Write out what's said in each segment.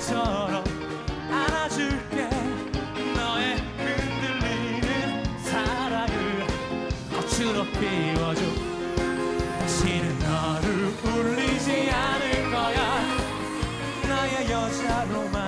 별처럼 안아줄게. 너의 흔들리는 사랑을 꽃으로 피워줘. 다시는 너를 울리지 않을 거야. 나의 여자로만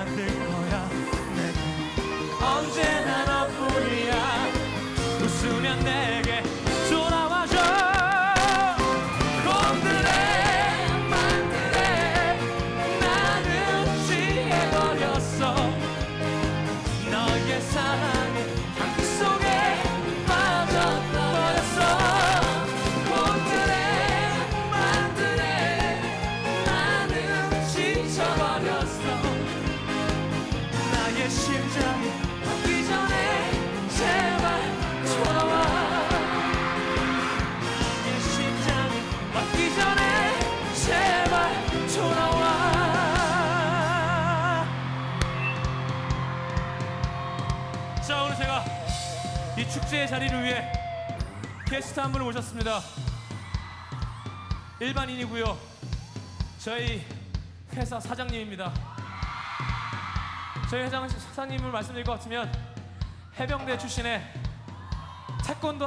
자 오늘 제가 이 축제의 자리를 위해 게스트 한 분을 모셨습니다. 일반인이고요. 저희 회사 사장님입니다. 저희 회장 사장님을 말씀드릴 것 같으면 해병대 출신의 태권도